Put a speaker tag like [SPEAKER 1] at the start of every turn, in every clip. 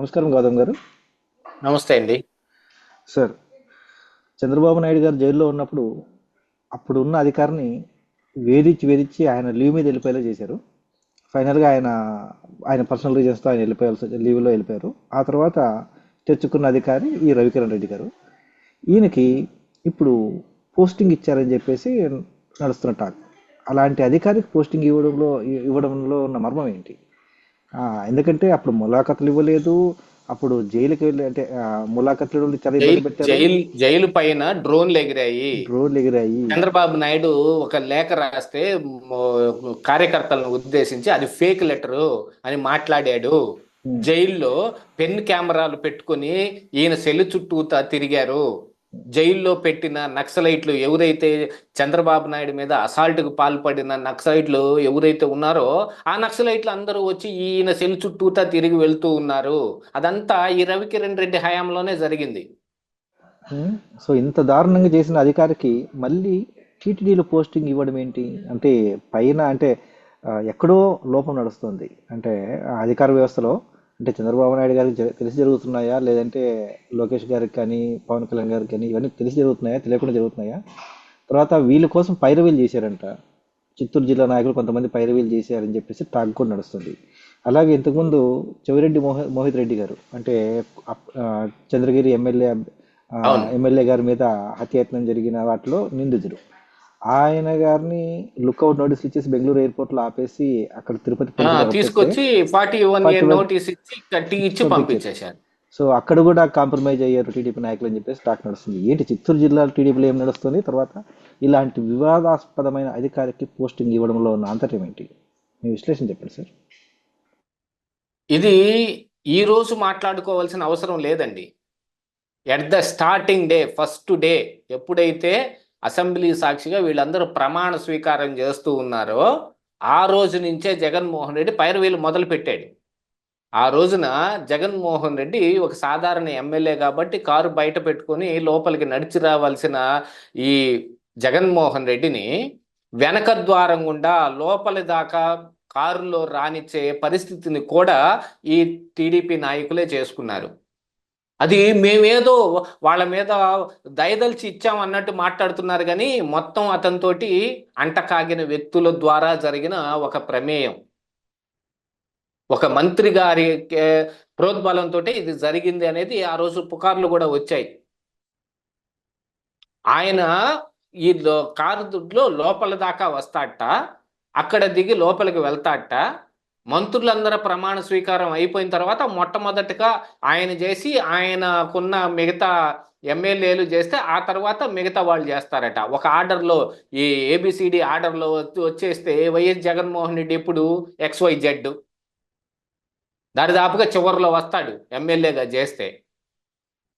[SPEAKER 1] నమస్కారం గౌతమ్ గారు.
[SPEAKER 2] నమస్తే అండి.
[SPEAKER 1] సార్ చంద్రబాబు నాయుడు గారు జైల్లో ఉన్నప్పుడు అప్పుడు ఉన్న అధికారిని వేధించి వేధించి ఆయన లీవ్ మీద వెళ్ళిపోయేలా చేశారు. ఫైనల్గా ఆయన ఆయన పర్సనల్ రీజన్స్తో ఆయన వెళ్ళిపోయాల్సి లీవ్లో వెళ్ళిపోయారు. ఆ తర్వాత తెచ్చుకున్న అధికారి ఈ రవికిరణ్ రెడ్డి గారు. ఈయనకి ఇప్పుడు పోస్టింగ్ ఇచ్చారని చెప్పేసి నడుస్తున్న టాక్. అలాంటి అధికారికి పోస్టింగ్ ఇవ్వడంలో ఇవ్వడంలో ఉన్న మర్మం ఏంటి? ఎందుకంటే అప్పుడు ములాఖతులు ఇవ్వలేదు అప్పుడు జైలుకి వెళ్ళి అంటే ములాఖతులు ఇవ్వడం చాలా ఇబ్బంది
[SPEAKER 2] జైలు
[SPEAKER 1] పెట్టారు
[SPEAKER 2] జైలు జైలు పైన డ్రోన్లు ఎగిరాయి.
[SPEAKER 1] రోడ్లు ఎగిరాయి.
[SPEAKER 2] చంద్రబాబు నాయుడు ఒక లేఖ రాస్తే కార్యకర్తలను ఉద్దేశించి అది ఫేక్ లెటరు అని మాట్లాడాడు. జైల్లో పెన్ కెమెరాలు పెట్టుకొని ఈయన సెల్ చుట్టూతా తిరిగారు. జైల్లో పెట్టిన నక్సలైట్లు ఎవరైతే చంద్రబాబు నాయుడు మీద అసాల్ట్కు పాల్పడిన నక్సలైట్లు ఎవరైతే ఉన్నారో ఆ నక్సలైట్లు అందరూ వచ్చి ఈయన సెల్ చుట్టూతా తిరిగి వెళ్తూ ఉన్నారు. అదంతా ఈ రవికిరణ్ రెడ్డి హయాంలోనే జరిగింది.
[SPEAKER 1] సో ఇంత దారుణంగా చేసిన అధికారికి మళ్ళీ టీటీడీలో పోస్టింగ్ ఇవ్వడం ఏంటి? అంటే పైన అంటే ఎక్కడో లోపం నడుస్తుంది. అంటే ఆ అధికార వ్యవస్థలో అంటే చంద్రబాబు నాయుడు గారికి తెలిసి జరుగుతున్నాయా? లేదంటే లోకేష్ గారికి కానీ పవన్ కళ్యాణ్ గారికి కానీ ఇవన్నీ తెలిసి జరుగుతున్నాయా? తెలియకుండా జరుగుతున్నాయా? తర్వాత వీళ్ళ కోసం పైరవీలు చేశారంట. చిత్తూరు జిల్లా నాయకులు కొంతమంది పైరవీలు చేశారని చెప్పేసి టాక్ కూడా నడుస్తుంది. అలాగే ఇంతకుముందు చెవిరెడ్డి మోహ మోహిత్ రెడ్డి గారు అంటే చంద్రగిరి ఎమ్మెల్యే. ఎమ్మెల్యే గారి మీద హత్యాయత్నం జరిగిన వాటిలో నిందితుడు. ఆయన గారిని లుక్అవుట్ నోటీసులు ఇచ్చేసి బెంగళూరు ఎయిర్పోర్ట్లో ఆపేసి అక్కడ తిరుపతి
[SPEAKER 2] తీసుకొచ్చి ఫార్టీ వన్ ఇయర్
[SPEAKER 1] 41
[SPEAKER 2] నోటీస్ ఇచ్చి కట్టి ఇచ్చి పంపించేశారు.
[SPEAKER 1] సో అక్కడ కూడా కాంప్రమైజ్ అయ్యారు టీడీపీ నాయకులు అని చెప్పేసి టాక్ నడుస్తుంది. ఏంటి చిత్తూరు జిల్లా టీడీపీలో ఏం నడుస్తుంది? తర్వాత ఇలాంటి వివాదాస్పదమైన అధికారికి పోస్టింగ్ ఇవ్వడంలో ఉన్న ఆంతర్యం ఏంటి? మీ విశ్లేషణ చెప్పండి సార్.
[SPEAKER 2] ఇది ఈ రోజు మాట్లాడుకోవాల్సిన అవసరం లేదండి. At the starting day first day ఎప్పుడైతే అసెంబ్లీ సాక్షిగా వీళ్ళందరూ ప్రమాణ స్వీకారం చేస్తూ ఉన్నారో. ఆ రోజు నుంచే జగన్మోహన్ రెడ్డి పైరవీలు మొదలు పెట్టాడు. ఆ రోజున జగన్మోహన్ రెడ్డి ఒక సాధారణ ఎమ్మెల్యే కాబట్టి కారు బయట పెట్టుకొని లోపలికి నడిచి రావాల్సిన ఈ జగన్మోహన్ రెడ్డిని వెనక ద్వారం గుండా లోపలి దాకా కారులో రానిచ్చే పరిస్థితిని కూడా ఈ టీడీపీ నాయకులే చేసుకున్నారు. అది మేమేదో వాళ్ళ మీద దయదలిచి ఇచ్చాం అన్నట్టు మాట్లాడుతున్నారు కానీ మొత్తం అతనితోటి అంటకాగిన వ్యక్తుల ద్వారా జరిగిన ఒక ప్రమేయం. ఒక మంత్రి గారి ప్రోద్బలంతో ఇది జరిగింది అనేది ఆ రోజు పుకార్లు కూడా వచ్చాయి. ఆయన ఈ కారు దుడ్లో లోపల దాకా వస్తాట అక్కడ దిగి లోపలికి వెళ్తాట మంత్రులందరూ ప్రమాణ స్వీకారం అయిపోయిన తర్వాత మొట్టమొదటిగా ఆయన చేసి ఆయనకున్న మిగతా ఎమ్మెల్యేలు చేస్తే ఆ తర్వాత మిగతా వాళ్ళు చేస్తారట. ఒక ఆర్డర్లో ఈ ఏబిసిడి ఆర్డర్లో వచ్చేస్తే వైఎస్ జగన్మోహన్ రెడ్డి ఇప్పుడు ఎక్స్వై జెడ్ దాదాపుగా చివరిలో వస్తాడు ఎమ్మెల్యేగా చేస్తే.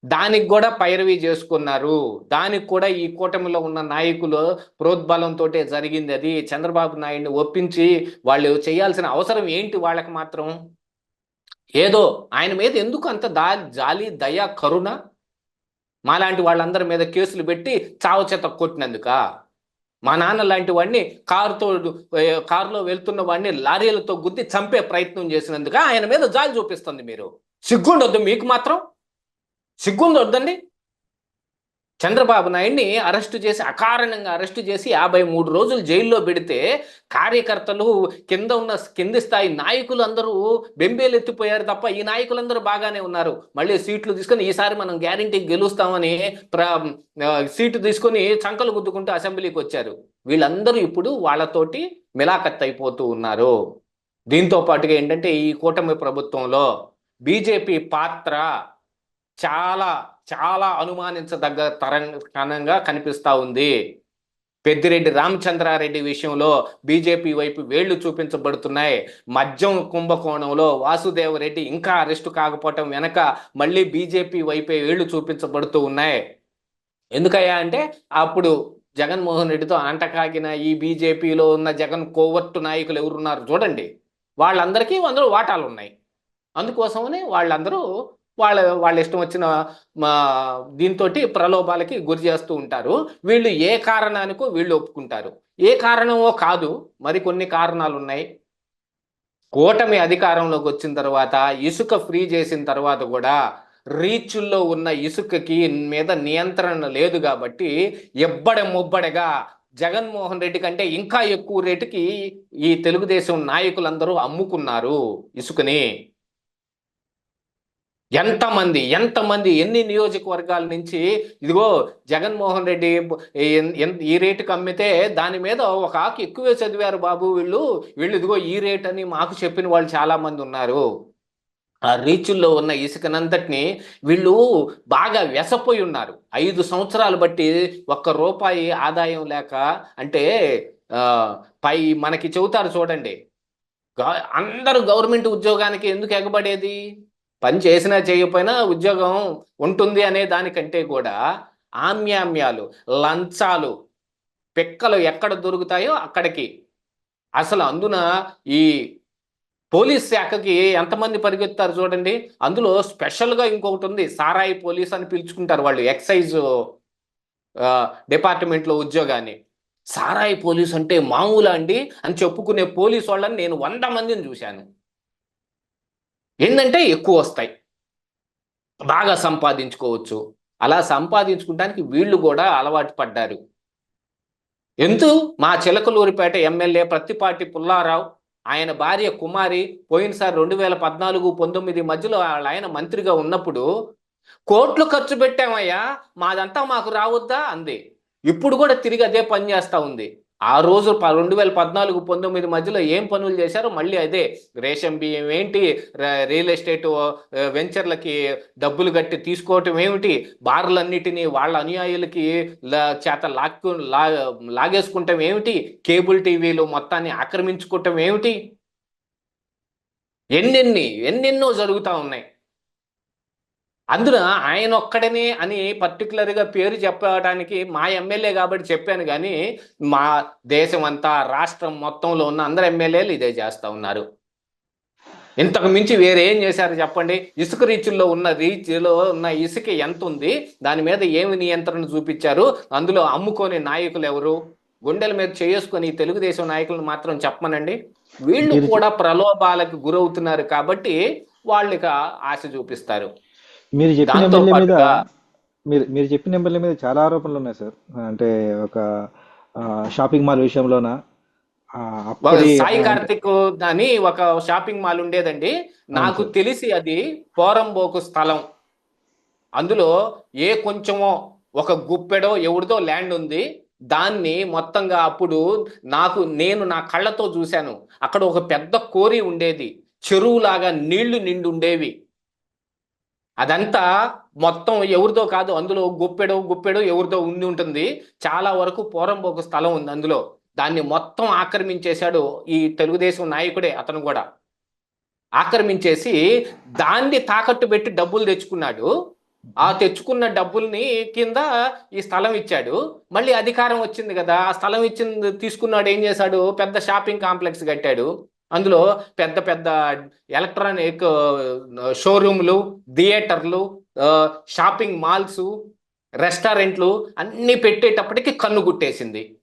[SPEAKER 2] దానికి కూడా పైరవి చేసుకున్నారు. దానికి కూడా ఈ కూటమిలో ఉన్న నాయకులు ప్రోద్బలంతో జరిగింది అది. చంద్రబాబు నాయుడిని ఒప్పించి వాళ్ళు చేయాల్సిన అవసరం ఏంటి వాళ్ళకి మాత్రం? ఏదో ఆయన మీద ఎందుకు అంత దా జాలి దయ కరుణ? మాలాంటి వాళ్ళందరి మీద కేసులు పెట్టి చావచేత కొట్టినందుక? మా నాన్న లాంటి వాడిని కారుతో కారులో వెళ్తున్న వాడిని లారీలతో గుద్ది చంపే ప్రయత్నం చేసినందుక ఆయన మీద జాలి చూపిస్తుంది మీరు. సిగ్గుండొద్దు మీకు మాత్రం? సిగ్గుందొద్దండి చంద్రబాబు నాయుడిని అరెస్టు చేసి అకారణంగా అరెస్టు చేసి యాభై మూడు రోజులు జైల్లో పెడితే కార్యకర్తలు కింద ఉన్న కింది స్థాయి నాయకులు అందరూ బెంబేలు ఎత్తిపోయారు తప్ప ఈ నాయకులందరూ బాగానే ఉన్నారు. మళ్ళీ సీట్లు తీసుకొని ఈసారి మనం గ్యారంటీ గెలుస్తామని ప్ర సీటు తీసుకొని చంకలు గుద్దుకుంటూ అసెంబ్లీకి వచ్చారు. వీళ్ళందరూ ఇప్పుడు వాళ్ళతోటి మిలాఖత్ అయిపోతూ ఉన్నారు. దీంతో పాటుగా ఏంటంటే ఈ కూటమి ప్రభుత్వంలో బీజేపీ పాత్ర చాలా చాలా అనుమానించదగ్గ తరంగా కనిపిస్తా ఉంది. పెద్దిరెడ్డి రామచంద్రారెడ్డి విషయంలో బీజేపీ వైపు వేళ్ళు చూపించబడుతున్నాయి. మద్యం కుంభకోణంలో వాసుదేవరెడ్డి ఇంకా అరెస్టు కాకపోవటం వెనక మళ్ళీ బీజేపీ వైపే వేళ్ళు చూపించబడుతూ ఉన్నాయి. ఎందుకయ్యా అంటే అప్పుడు జగన్మోహన్ రెడ్డితో అంటకాగిన ఈ బీజేపీలో ఉన్న జగన్ కోవర్టు నాయకులు ఎవరున్నారు చూడండి. వాళ్ళందరికీ అందులో వాటాలు ఉన్నాయి అందుకోసమని వాళ్ళందరూ వాళ్ళ వాళ్ళ ఇష్టం వచ్చిన మా దీంతో ప్రలోభాలకి గురి చేస్తూ ఉంటారు. వీళ్ళు ఏ కారణానికో వీళ్ళు ఒప్పుకుంటారు. ఏ కారణమో కాదు మరికొన్ని కారణాలు ఉన్నాయి. కూటమి అధికారంలోకి వచ్చిన తర్వాత ఇసుక ఫ్రీ చేసిన తర్వాత కూడా రీచుల్లో ఉన్న ఇసుకకి మీద నియంత్రణ లేదు కాబట్టి ఎబ్బడ ముబ్బడగా జగన్మోహన్ రెడ్డి కంటే ఇంకా ఎక్కువ రేటుకి ఈ తెలుగుదేశం నాయకులందరూ అమ్ముకున్నారు ఇసుకని. ఎంతమంది ఎంతమంది ఎన్ని నియోజకవర్గాల నుంచి ఇదిగో జగన్మోహన్ రెడ్డి ఎన్- ఎన్- ఈ రేటుకి అమ్మితే దాని మీద ఒక ఆకు ఎక్కువే చదివారు బాబు వీళ్ళు. వీళ్ళు ఇదిగో ఈ రేట్ అని మాకు చెప్పిన వాళ్ళు చాలామంది ఉన్నారు. ఆ రీచుల్లో ఉన్న ఇసుకనంతటిని వీళ్ళు బాగా వెసపోయి ఉన్నారు. ఐదు సంవత్సరాలు బట్టి ఒక్క రూపాయి ఆదాయం లేక అంటే పై మనకి చెబుతారు చూడండి. అందరూ గవర్నమెంట్ ఉద్యోగానికి ఎందుకు ఎగబడేది? పని చేసినా చేయకపోయినా ఉద్యోగం ఉంటుంది అనే దానికంటే కూడా ఆమ్యామ్యాలు లంచాలు పిక్కలు ఎక్కడ దొరుకుతాయో అక్కడికి. అసలు అందున ఈ పోలీస్ శాఖకి ఎంతమంది పరిగెత్తారు చూడండి. అందులో స్పెషల్గా ఇంకొకటి ఉంది. సారాయి పోలీస్ అని పిలుచుకుంటారు వాళ్ళు ఎక్సైజ్ డిపార్ట్మెంట్లో ఉద్యోగాన్ని. సారాయి పోలీస్ అంటే మామూలు అండి అని చెప్పుకునే పోలీస్ వాళ్ళని నేను వంద మందిని చూశాను. ఏంటంటే ఎక్కువ వస్తాయి. బాగా సంపాదించుకోవచ్చు. అలా సంపాదించుకోవడానికి వీళ్ళు కూడా అలవాటు పడ్డారు. ఎందు మా చిలకలూరిపేట ఎమ్మెల్యే ప్రత్తిపాటి పుల్లారావు ఆయన భార్య కుమారి పోయినసారి రెండు వేల పద్నాలుగు పంతొమ్మిది మధ్యలో ఆయన మంత్రిగా ఉన్నప్పుడు కోట్లు ఖర్చు పెట్టామయ్యా మాదంతా మాకు రావద్దా? అంది. ఇప్పుడు కూడా తిరిగి అదే పని చేస్తూ ఉంది. ఆ రోజు ప- రెండు వేల పద్నాలుగు పంతొమ్మిది మధ్యలో ఏం పనులు చేశారో మళ్ళీ అదే రేషన్ బియ్యం ఏంటి రియల్ ఎస్టేట్ వెంచర్లకి డబ్బులు కట్టి తీసుకోవటం ఏమిటి బార్లన్నిటినీ వాళ్ళ అనుయాయులకి లా- చేత లాక్కు లా లాగేసుకుంటాం ఏమిటి కేబుల్ టీవీలు మొత్తాన్ని ఆక్రమించుకోవటం ఏమిటి? ఎన్నెన్ని ఎన్నెన్నో జరుగుతూ ఉన్నాయి. అందున ఆయన ఒక్కడనే అని పర్టికులర్గా పేరు చెప్పడానికి మా ఎమ్మెల్యే కాబట్టి చెప్పాను కానీ మా దేశం అంతా రాష్ట్రం మొత్తంలో ఉన్న అందరు ఎమ్మెల్యేలు ఇదే చేస్తూ ఉన్నారు. ఇంతకు మించి వేరే ఏం చేశారు చెప్పండి? ఇసుక రీచుల్లో ఉన్న రీచ్లో ఉన్న ఇసుక ఎంత ఉంది దాని మీద ఏమి నియంత్రణ చూపించారు? అందులో అమ్ముకోని నాయకులు ఎవరు? గుండెల మీద చేసుకొని తెలుగుదేశం నాయకులను మాత్రం చెప్పమనండి వీళ్ళు కూడా ప్రలోభాలకు గురవుతున్నారు కాబట్టి వాళ్ళకి ఆశ చూపిస్తారు.
[SPEAKER 1] మీరు చెప్పిన ఎమ్మెల్యే మీద మీరు మీరు చెప్పిన ఎమ్మెల్యే మీద చాలా ఆరోపణలు ఉన్నాయి సార్. అంటే ఒక షాపింగ్ మాల్ విషయంలోన?
[SPEAKER 2] సాయి కార్తిక్ అని ఒక షాపింగ్ మాల్ ఉండేదండి. నాకు. తెలిసి అది పోరంబోకు స్థలం. అందులో ఏ కొంచెమో ఒక గుప్పెడో ఎవరిదో ల్యాండ్ ఉంది. దాన్ని మొత్తంగా అప్పుడు నాకు నేను నా కళ్ళతో చూశాను. అక్కడ ఒక పెద్ద కోరి ఉండేది. చెరువులాగా నీళ్ళు నిండి ఉండేవి అదంతా మొత్తం ఎవరిదో కాదు అందులో గుప్పెడో గుప్పెడో ఎవరిదో ఉండి ఉంటుంది. చాలా వరకు పోరంబోకు స్థలం ఉంది అందులో. దాన్ని మొత్తం ఆక్రమించేశాడు ఈ తెలుగుదేశం నాయకుడే అతను కూడా. ఆక్రమించేసి దాన్ని తాకట్టు పెట్టి డబ్బులు తెచ్చుకున్నాడు. ఆ తెచ్చుకున్న డబ్బుల్ని కింద ఈ స్థలం ఇచ్చాడు. మళ్ళీ అధికారం వచ్చింది కదా ఆ స్థలం ఇచ్చింది తీసుకున్నాడు ఏం చేశాడు? పెద్ద షాపింగ్ కాంప్లెక్స్ కట్టాడు. అందులో పెద్ద పెద్ద ఎలక్ట్రానిక్ షోరూమ్లు థియేటర్లు షాపింగ్ మాల్స్ రెస్టారెంట్లు అన్నీ పెట్టేటప్పటికి కన్ను గుట్టేసింది.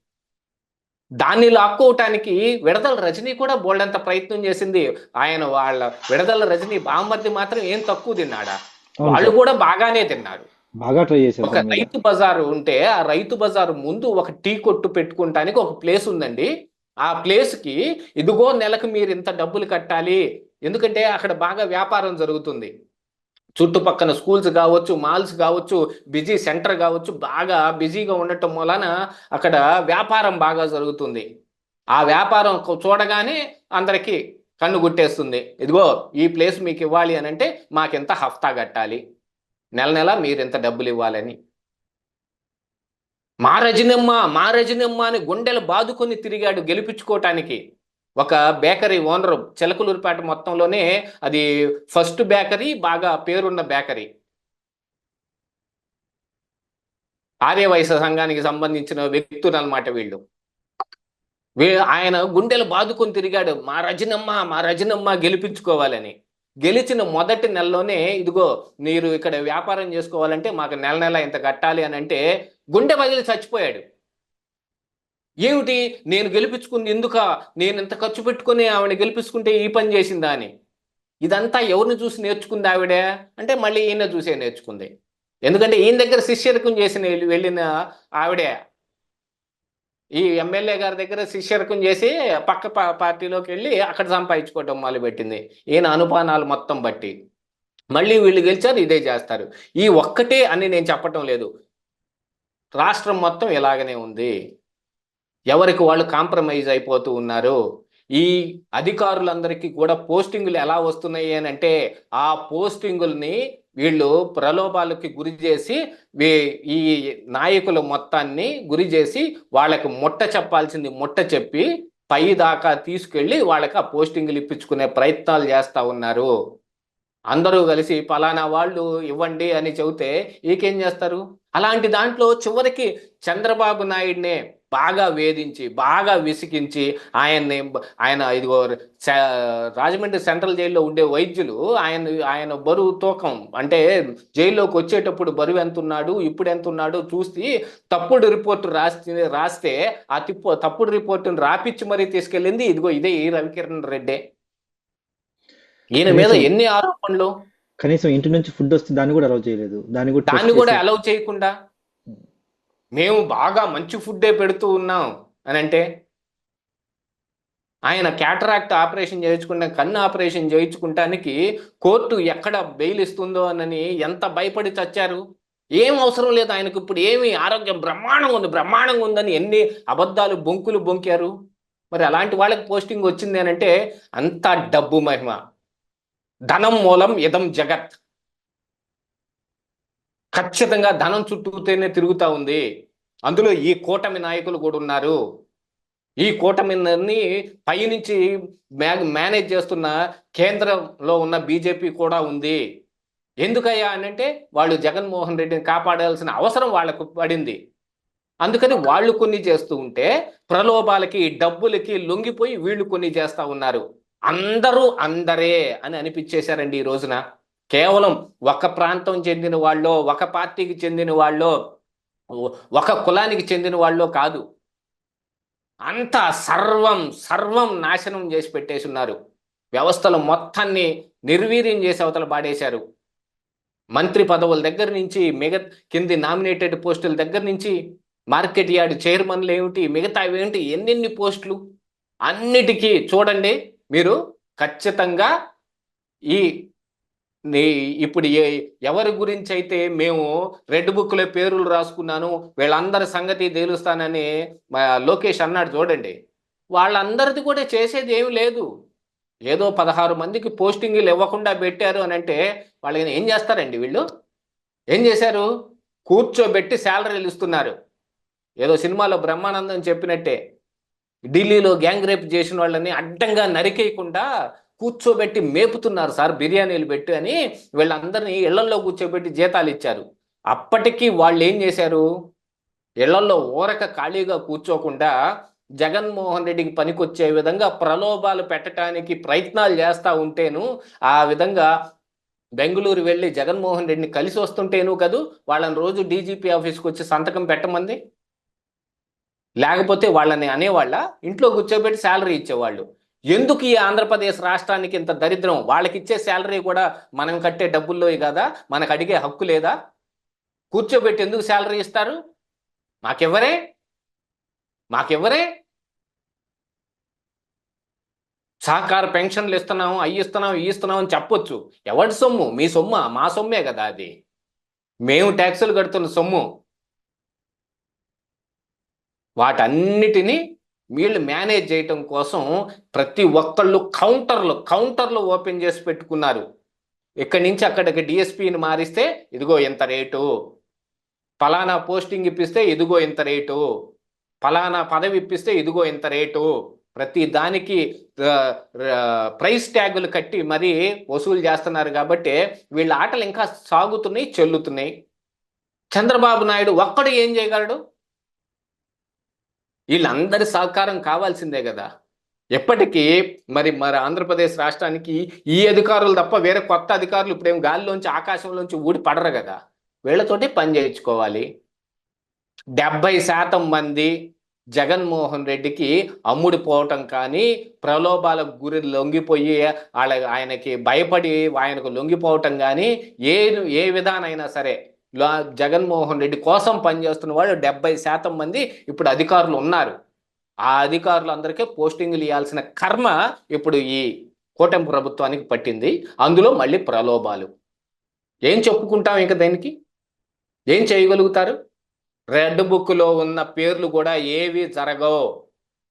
[SPEAKER 2] దాన్ని లాక్కోవటానికి విడదల రజనీ కూడా బోల్డంత ప్రయత్నం చేసింది. ఆయన వాళ్ళ విడదల రజనీ బామ్మర్ది మాత్రం ఏం తక్కువ తిన్నాడా? వాళ్ళు. కూడా బాగానే తిన్నారు.
[SPEAKER 1] బాగా ట్రై చేశారు
[SPEAKER 2] ఒక. రైతు బజారు ఉంటే ఆ రైతు బజారు ముందు ఒక టీ కొట్టు పెట్టుకుంటానికి ఒక ప్లేస్ ఉందండి. ఆ ప్లేస్కి ఇదిగో నెలకు మీరు ఇంత డబ్బులు కట్టాలి. ఎందుకంటే అక్కడ బాగా వ్యాపారం జరుగుతుంది. చుట్టుపక్కల స్కూల్స్ కావచ్చు మాల్స్ కావచ్చు బిజీ సెంటర్ కావచ్చు బాగా బిజీగా ఉండటం వలన అక్కడ వ్యాపారం బాగా జరుగుతుంది. ఆ వ్యాపారం చూడగానే అందరికీ కన్ను గుట్టేస్తుంది. ఇదిగో ఈ ప్లేస్ మీకు ఇవ్వాలి అని అంటే మాకింత హఫ్తా కట్టాలి. నెల నెల మీరు ఇంత డబ్బులు ఇవ్వాలని. మా రజనమ్మ మా రజనమ్మ అని గుండెలు బాదుకొని తిరిగాడు గెలిపించుకోవటానికి ఒక బేకరీ ఓనరు చిలకలూరిపేట మొత్తంలోనే అది ఫస్ట్ బేకరీ బాగా పేరున్న బేకరీ. ఆర్యవయస సంఘానికి సంబంధించిన వ్యక్తులు అన్నమాట వీళ్ళు ఆయన గుండెలు బాదుకొని తిరిగాడు. మా రజనమ్మ మా రజనమ్మ గెలిపించుకోవాలని. గెలిచిన మొదటి నెలలోనే ఇదిగో మీరు ఇక్కడ వ్యాపారం చేసుకోవాలంటే మాకు నెల నెల ఇంత కట్టాలి అని అంటే గుండె బదిలి చచ్చిపోయాడు. ఏమిటి? నేను గెలిపించుకుంది ఎందుక? నేను ఇంత ఖర్చు పెట్టుకుని ఆవిడ గెలిపించుకుంటే ఈ పని చేసిందా అని. ఇదంతా ఎవరిని చూసి నేర్చుకుంది ఆవిడ? అంటే మళ్ళీ ఈయన చూసే నేర్చుకుంది. ఎందుకంటే ఈయన దగ్గర శిష్యరకం చేసిన వెళ్ళిన ఆవిడే. ఈ ఎమ్మెల్యే గారి దగ్గర శిష్యరకం చేసి పక్క పార్టీలోకి వెళ్ళి అక్కడ సంపాదించుకోవటం మొదలుపెట్టింది. ఈయన అనుపానాలు మొత్తం బట్టి. మళ్ళీ వీళ్ళు గెలిచారు ఇదే చేస్తారు. ఈ ఒక్కటే అని నేను చెప్పటం లేదు. రాష్ట్రం మొత్తం ఇలాగనే ఉంది. ఎవరికి వాళ్ళు కాంప్రమైజ్ అయిపోతూ ఉన్నారు ఈ అధికారులందరికీ కూడా పోస్టింగులు ఎలా వస్తున్నాయి అని అంటే ఆ పోస్టింగుల్ని వీళ్ళు ప్రలోభాలకి గురి చేసి ఈ నాయకుల మొత్తాన్ని గురి చేసి వాళ్ళకి ముట్ట చెప్పాల్సింది ముట్ట చెప్పి పై దాకా తీసుకెళ్ళి వాళ్ళకి ఆ పోస్టింగులు ఇప్పించుకునే ప్రయత్నాలు చేస్తూ ఉన్నారు. అందరూ కలిసి పలానా వాళ్ళు ఇవ్వండి అని చెబితే ఈకేం చేస్తారు? అలాంటి దాంట్లో చివరికి చంద్రబాబు నాయుడినే బాగా వేధించి బాగా విసిగించి ఆయన్ని ఆయన ఇదిగో రాజమండ్రి సెంట్రల్ జైల్లో ఉండే వైద్యులు ఆయన ఆయన బరువు తూకం. అంటే జైల్లోకి వచ్చేటప్పుడు బరువు ఎంత ఉన్నాడు ఇప్పుడు ఎంత ఉన్నాడు చూసి తప్పుడు రిపోర్టు రాస్తే రాస్తే ఆ తిప్పు తప్పుడు రిపోర్టును రాపిచ్చి మరీ తీసుకెళ్ళింది. ఇదిగో ఇదే ఈ రవికిరణ్ రెడ్డే. ఈయన మీద ఎన్ని ఆరోపణలు?
[SPEAKER 1] కనీసం ఇంటి నుంచి ఫుడ్ వస్తే దాన్ని కూడా అలౌ చేయలేదు. దాన్ని కూడా
[SPEAKER 2] దాన్ని కూడా అలౌ చేయకుండా? మేము బాగా మంచి ఫుడ్డే పెడుతూ ఉన్నాం అని అంటే ఆయన క్యాటరాక్ట్ ఆపరేషన్ చేయించుకుంటే కన్ను ఆపరేషన్ చేయించుకుంటానికి కోర్టు ఎక్కడ బెయిల్ ఇస్తుందో అని ఎంత భయపడి చచ్చారు? ఏం అవసరం లేదు ఆయనకు ఇప్పుడు ఏమి ఆరోగ్యం బ్రహ్మాండంగా ఉంది బ్రహ్మాండంగా ఉందని ఎన్ని అబద్ధాలు బొంకులు బొంకారు? మరి అలాంటి వాళ్ళకి పోస్టింగ్ వచ్చింది అని అంటే అంత డబ్బు మహిమ. ధనం మూలం ఇదం జగత్. ఖచ్చితంగా ధనం చుట్టూతేనే తిరుగుతూ ఉంది. అందులో ఈ కూటమి నాయకులు కూడా ఉన్నారు. ఈ కూటమిని పైనుంచి మ్యా- మేనేజ్ చేస్తున్న కేంద్రంలో ఉన్న బీజేపీ కూడా ఉంది. ఎందుకయ్యా అని అంటే వాళ్ళు జగన్మోహన్ రెడ్డిని కాపాడాల్సిన అవసరం వాళ్ళకు పడింది. అందుకని వాళ్ళు కొన్ని చేస్తూ ఉంటే ప్రలోభాలకి డబ్బులకి లొంగిపోయి వీళ్ళు కొన్ని చేస్తూ ఉన్నారు. అందరూ అందరే అని అనిపించేశారండి ఈ రోజున. కేవలం ఒక ప్రాంతం చెందిన వాళ్ళో ఒక పార్టీకి చెందిన వాళ్ళో ఒక కులానికి చెందిన వాళ్ళో కాదు. అంతా సర్వం సర్వం నాశనం చేసి పెట్టేసి ఉన్నారు వ్యవస్థలు మొత్తాన్ని నిర్వీర్యం చేసి అవతల పాడేశారు. మంత్రి పదవుల దగ్గర నుంచి మిగ కింది నామినేటెడ్ పోస్టుల దగ్గర నుంచి మార్కెట్ యార్డ్ చైర్మన్లు ఏమిటి మిగతా ఏమిటి ఎన్నెన్ని పోస్టులు? అన్నిటికీ చూడండి మీరు ఖచ్చితంగా ఈ ఇప్పుడు ఏ- ఎవరి గురించి అయితే మేము రెడ్ బుక్లో పేర్లు రాసుకున్నాను వీళ్ళందరి సంగతి తేలుస్తానని మా లోకేష్ అన్నాడు చూడండి. వాళ్ళందరిది కూడా చేసేది ఏమి లేదు. ఏదో పదహారు మందికి పోస్టింగ్లు ఇవ్వకుండా పెట్టారు అని అంటే వాళ్ళకి ఏం చేస్తారండి వీళ్ళు? ఏం చేశారు? కూర్చోబెట్టి శాలరీలు ఇస్తున్నారు. ఏదో సినిమాలో బ్రహ్మానందం చెప్పినట్టే. ఢిల్లీలో గ్యాంగ్ రేప్ చేసిన వాళ్ళని అడ్డంగా నరికేయకుండా కూర్చోబెట్టి మేపుతున్నారు సార్ బిర్యానీలు పెట్టి అని వీళ్ళందరినీ ఇళ్ళలో కూర్చోబెట్టి జీతాలు ఇచ్చారు. అప్పటికి వాళ్ళు ఏం చేశారు? ఇళ్ళలో ఊరక ఖాళీగా కూర్చోకుండా జగన్మోహన్ రెడ్డికి పనికొచ్చే విధంగా ప్రలోభాలు పెట్టడానికి ప్రయత్నాలు చేస్తూ ఉంటేను ఆ విధంగా బెంగళూరు వెళ్ళి జగన్మోహన్ రెడ్డిని కలిసి వస్తుంటేను కదూ వాళ్ళని రోజు డీజీపీ ఆఫీస్కి వచ్చి సంతకం పెట్టమంది? లేకపోతే వాళ్ళని అనేవాళ్ళ ఇంట్లో కూర్చోబెట్టి శాలరీ ఇచ్చేవాళ్ళు. ఎందుకు ఈ ఆంధ్రప్రదేశ్ రాష్ట్రానికి ఇంత దరిద్రం? వాళ్ళకి ఇచ్చే శాలరీ కూడా మనం కట్టే డబ్బుల్లో కదా? మనకు అడిగే హక్కు లేదా? కూర్చోబెట్టి ఎందుకు శాలరీ ఇస్తారు? మాకెవ్వరే? మాకెవ్వరే? సహకార పెన్షన్లు ఇస్తున్నాము అవి ఇస్తున్నాం ఇవి ఇస్తున్నాం అని చెప్పొచ్చు. ఎవరి సొమ్ము? మీ సొమ్మ మా సొమ్మే కదా అది. మేము ట్యాక్సులు కడుతున్న సొమ్ము. వాటన్నిటినీ వీళ్ళు మేనేజ్ చేయటం కోసం ప్రతి ఒక్కళ్ళు కౌంటర్లు కౌంటర్లు ఓపెన్ చేసి పెట్టుకున్నారు. ఇక్కడి నుంచి అక్కడికి డిఎస్పీని మారిస్తే ఇదిగో ఇంత రేటు. ఫలానా పోస్టింగ్ ఇప్పిస్తే ఇదిగో ఇంత రేటు. ఫలానా పదవి ఇప్పిస్తే ఇదిగో ఇంత రేటు. ప్రతి దానికి ప్రైస్ ట్యాగులు కట్టి మరీ వసూలు చేస్తున్నారు కాబట్టి వీళ్ళ ఆటలు ఇంకా సాగుతున్నాయి చెల్లుతున్నాయి. చంద్రబాబు నాయుడు ఒక్కడు ఏం చేయగలడు? వీళ్ళందరి సహకారం కావాల్సిందే కదా. ఎప్పటికీ మరి మరి ఆంధ్రప్రదేశ్ రాష్ట్రానికి ఈ అధికారులు తప్ప వేరే కొత్త అధికారులు ఇప్పుడేం గాలిలోంచి ఆకాశంలోంచి ఊడి పడరు కదా. వీళ్ళతోటి పని చేయించుకోవాలి. డెబ్బై శాతం మంది జగన్మోహన్ రెడ్డికి అమ్ముడిపోవటం కానీ ప్రలోభాలకు గురి లొంగిపోయి వాళ్ళ ఆయనకి భయపడి ఆయనకు లొంగిపోవటం కానీ ఏ ఏ విధానైనా సరే జగన్మోహన్ రెడ్డి కోసం పనిచేస్తున్న వాళ్ళు డెబ్బై శాతం మంది ఇప్పుడు అధికారులు ఉన్నారు. ఆ అధికారులందరికీ పోస్టింగ్లు ఇవ్వాల్సిన కర్మ ఇప్పుడు ఈ కూటమి ప్రభుత్వానికి పట్టింది. అందులో మళ్ళీ ప్రలోభాలు. ఏం చెప్పుకుంటాం ఇంకా దానికి? ఏం చేయగలుగుతారు? రెడ్ బుక్లో ఉన్న పేర్లు కూడా ఏవి జరగవు.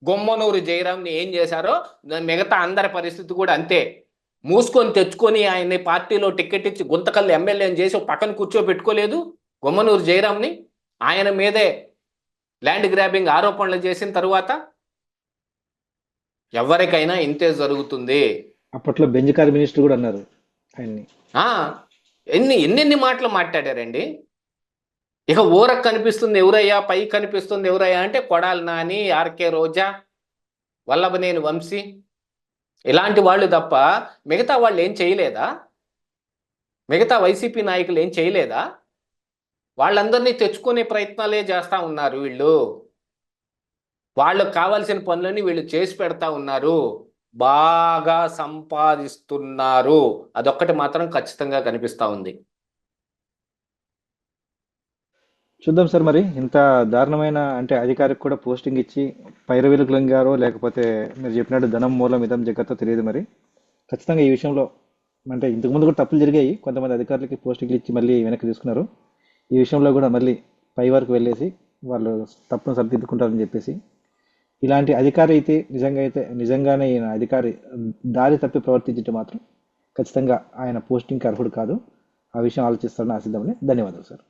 [SPEAKER 2] గుమ్మనూరు జయరామ్ని ఏం చేశారో మిగతా అందరి పరిస్థితి కూడా అంతే. మూసుకొని తెచ్చుకొని ఆయన్ని పార్టీలో టికెట్ ఇచ్చి గుంతకల్లు ఎమ్మెల్యేని చేసి పక్కన కూర్చోబెట్టుకోలేదు. గుమ్మనూరు జయరాంని ఆయన మీదే ల్యాండ్ గ్రాబింగ్ ఆరోపణలు చేసిన తరువాత ఎవరికైనా ఇంతే జరుగుతుంది.
[SPEAKER 1] అప్పట్లో బెంజకార్ మినిస్టర్ కూడా అన్నారు ఆయన్ని.
[SPEAKER 2] ఎన్ని ఎన్నెన్ని మాటలు మాట్లాడారండి? ఇక ఊరకు కనిపిస్తుంది ఎవరయ్యా పై కనిపిస్తుంది ఎవరయ్యా అంటే కొడాలి నాని ఆర్కే రోజా వల్లభనేని వంశీ ఇలాంటి వాళ్ళు తప్ప మిగతా వాళ్ళు ఏం చేయలేదా? మిగతా వైసీపీ నాయకులు ఏం చేయలేదా? వాళ్ళందరినీ తెచ్చుకునే ప్రయత్నాలే చేస్తూ ఉన్నారు వీళ్ళు. వాళ్ళకు కావాల్సిన పనులని వీళ్ళు చేసి పెడతా ఉన్నారు. బాగా సంపాదిస్తున్నారు. అదొక్కటి మాత్రం ఖచ్చితంగా కనిపిస్తూ ఉంది.
[SPEAKER 1] చూద్దాం సార్ మరి. ఇంత దారుణమైన అంటే అధికారికి కూడా పోస్టింగ్ ఇచ్చి పైరవీలకు లొంగారో లేకపోతే మీరు చెప్పినట్టు ధనం మూలం ఇదం జగత్తో తెలియదు మరి. ఖచ్చితంగా ఈ విషయంలో అంటే ఇంతకుముందు కూడా తప్పులు జరిగాయి. కొంతమంది అధికారులకి పోస్టింగ్లు ఇచ్చి మళ్ళీ వెనక్కి తీసుకున్నారు. ఈ విషయంలో కూడా మళ్ళీ పై వరకు వెళ్ళేసి వాళ్ళు తప్పును సరిదిద్దుకుంటారని చెప్పేసి. ఇలాంటి అధికారి అయితే నిజంగా అయితే నిజంగానే ఈయన అధికారి దారి తప్పి ప్రవర్తించడం మాత్రం ఖచ్చితంగా ఆయన పోస్టింగ్కి అర్హుడు కాదు. ఆ విషయం ఆలోచిస్తారని ఆశిద్దామని ధన్యవాదాలు సార్.